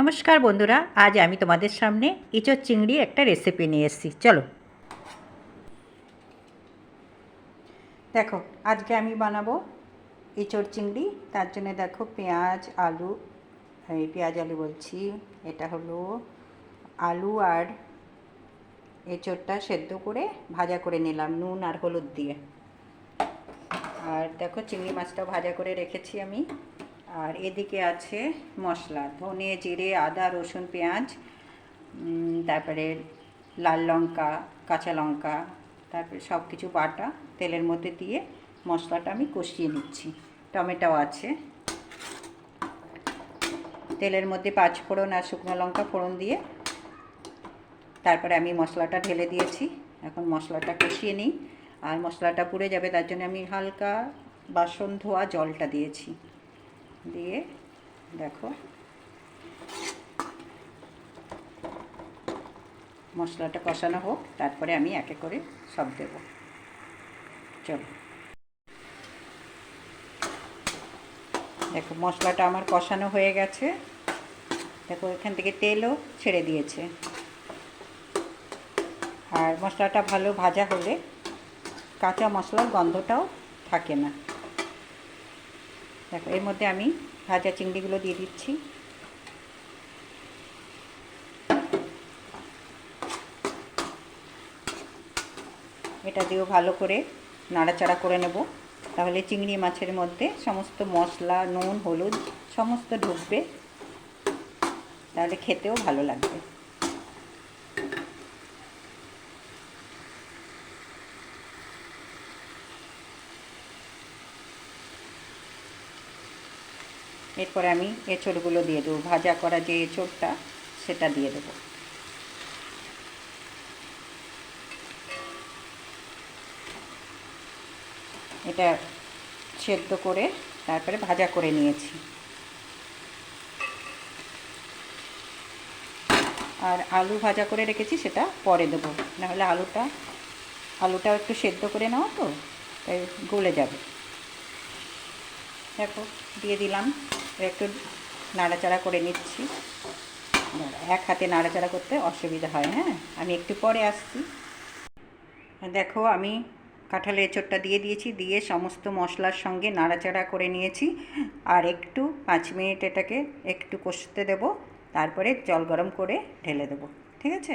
নমস্কার বন্ধুরা, আজ আমি তোমাদের সামনে ইঁচড় চিংড়ি একটা রেসিপি নিয়ে এসেছি। চলো। দেখো, আজকে আমি বানাবো ইঁচড় চিংড়ি। তার জন্য দেখো পেঁয়াজ, আলু, এই পেঁয়াজ, আলু বলছি, এটা হলো আলু আর এঁচড়টা সেদ্ধ করে ভাজা করে নিলাম, নুন আর হলুদ দিয়ে। আর দেখো চিংড়ি মাছটাও ভাজা করে রেখেছি আমি। আর এদিকে আছে মশলা, ধনে, জিরে, আদা, রসুন, পেঁয়াজ তারপরে লাল লঙ্কা, কাঁচা লঙ্কা, তারপরে সব কিছু বাটা, তেলের মধ্যে দিয়ে মশলাটা আমি কষিয়ে নিচ্ছি। টমেটো আছে। তেলের মধ্যে পাঁচ ফোড়ন আর শুকনো লঙ্কা ফোড়ন দিয়ে তারপরে আমি মশলাটা ঢেলে দিয়েছি। এখন মশলাটা কষিয়ে নিই। আর মশলাটা পুড়ে যাবে তার জন্য আমি হালকা বাসন ধোয়া জলটা দিয়েছি। দিয়ে দেখো। মশলাটা কষানো হোক, তারপরে আমি একে করে সব দেব। চলো। দেখো, মশলাটা আমার কষানো হয়ে গেছে। দেখো, এখান থেকে তেলও ছেড়ে দিয়েছে। আর মশলাটা ভালো ভাজা হলে কাঁচা মশলার গন্ধটাও থাকে না। দেখো, এর মধ্যে আমি ভাজা চিংড়িগুলো দিয়ে দিচ্ছি। এটা দিয়েও ভালো করে নাড়াচাড়া করে নেব। তাহলে চিংড়ি মাছের মধ্যে সমস্ত মশলা, নুন, হলুদ, সমস্ত ঢুকবে। তাহলে খেতেও ভালো লাগবে। এরপরে আমি এঁচড়গুলো দিয়ে দেবো। ভাজা করা যে এঁচড়টা, সেটা দিয়ে দেবো। এটা সেদ্ধ করে তারপরে ভাজা করে নিয়েছি। আর আলু ভাজা করে রেখেছি, সেটা পরে দেবো। নাহলে আলুটা, আলুটাও একটু সেদ্ধ করে নেওয়া তো, তাই গলে যাবে। দেখো, দিয়ে দিলাম। একটু নাড়াচাড়া করে নিচ্ছি। এক হাতে নাড়াচাড়া করতে অসুবিধা হয় হ্যাঁ? আমি একটু পরে আসছি। দেখো, আমি কাঁঠালের এঁচড়টা দিয়ে দিয়েছি, দিয়ে সমস্ত মশলার সঙ্গে নাড়াচাড়া করে নিয়েছি। আর একটু, পাঁচ মিনিট এটাকে একটু কষতে দেব, তারপরে জল গরম করে ঢেলে দেবো, ঠিক আছে?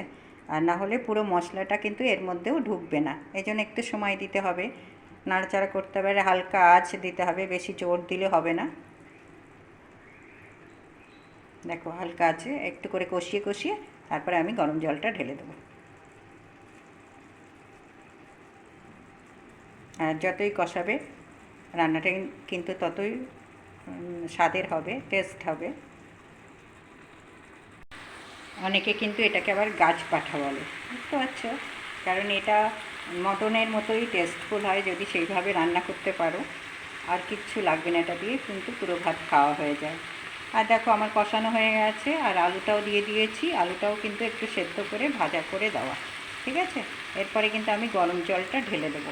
আর না হলে পুরো মশলাটা কিন্তু এর মধ্যেও ঢুকবে না। এই একটু সময় দিতে হবে। নাড়াচাড়া করতে হবে হালকা আঁচ দিতে হবে, বেশি জোর দিলে হবে না। দেখো হালকা আছে একটু করে কষিয়ে কষিয়ে তারপরে আমি গরম জলটা ঢেলে দেবো। আর যতই কষাবে, রান্নাটা কিন্তু ততই স্বাদের হবে টেস্ট হবে। অনেকে কিন্তু এটাকে আবার গাছ পাঠা বলে। বুঝতে পারছ? কারণ এটা মটনের মতোই টেস্টফুল হয়, যদি সেইভাবে রান্না করতে পারো। আর কিচ্ছু লাগবে না এটা দিয়ে, কিন্তু পুরো ভাত খাওয়া হয়ে যায়। আর দেখো, আমার কষানো হয়ে গেছে, আর আলুটাও দিয়ে দিয়েছি। আলুটাও কিন্তু একটু সেদ্ধ করে, ভাজা করে দেওয়া। ঠিক আছে? এরপরে কিন্তু আমি গরম জলটা ঢেলে দেবো।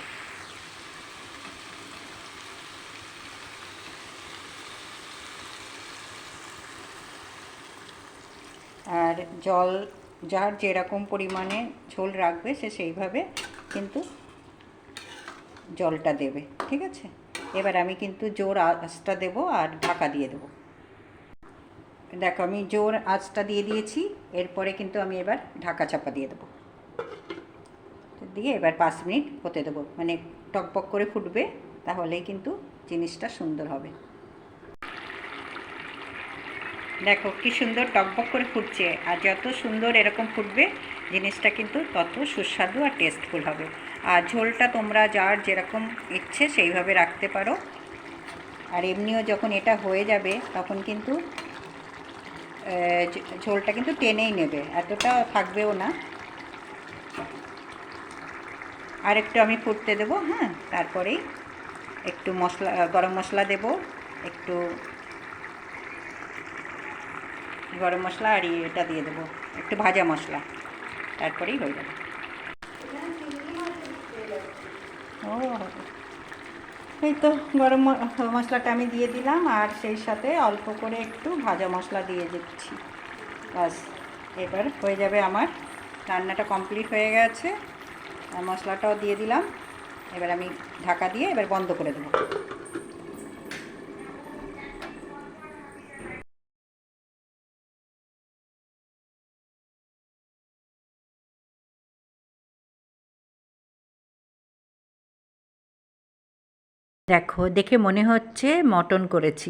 আর জল যার যেরকম পরিমাণে ঝোল রাখবে সে সেইভাবে কিন্তু জলটা দেবে, ঠিক আছে? এবার আমি কিন্তু জোর আঁচটা দেবো আর ঢাকা দিয়ে দেবো। দেখো, আমি জোর আঁচটা দিয়ে দিয়েছি, এরপরে কিন্তু আমি এবার ঢাকা চাপা দিয়ে দেবো। দিয়ে এবার পাঁচ মিনিট হতে দেবো মানে টকবক করে ফুটবে, তাহলেই কিন্তু জিনিসটা সুন্দর হবে। দেখো কি সুন্দর টকবক করে ফুটছে আর যত সুন্দর এরকম ফুটবে, জিনিসটা কিন্তু তত সুস্বাদু আর টেস্টফুল হবে। আর ঝোলটা তোমরা যার যেরকম ইচ্ছে সেইভাবে রাখতে পারো। আর এমনিও যখন এটা হয়ে যাবে, তখন কিন্তু ঝোলটা কিন্তু টেনেই নেবে, এতটা থাকবেও না। আর একটু আমি ফুটতে দেবো হ্যাঁ তারপরেই একটু মশলা, গরম মশলা দেব, একটু গরম মশলা আর এটা দিয়ে দেবো। একটু ভাজা মশলা। তারপরেই হয়ে যাবে। ও, এই তো গরম মশলাটা আমি দিয়ে দিলাম আর সেই সাথে অল্প করে একটু ভাজা মশলা দিয়ে দিচ্ছি। বাস, এবার হয়ে যাবে আমার রান্নাটা কমপ্লিট হয়ে গেছে। আর মশলাটাও দিয়ে দিলাম। এবার আমি ঢাকা দিয়ে এবার বন্ধ করে দেবো। দেখো দেখে মনে হচ্ছে মটন করেছি।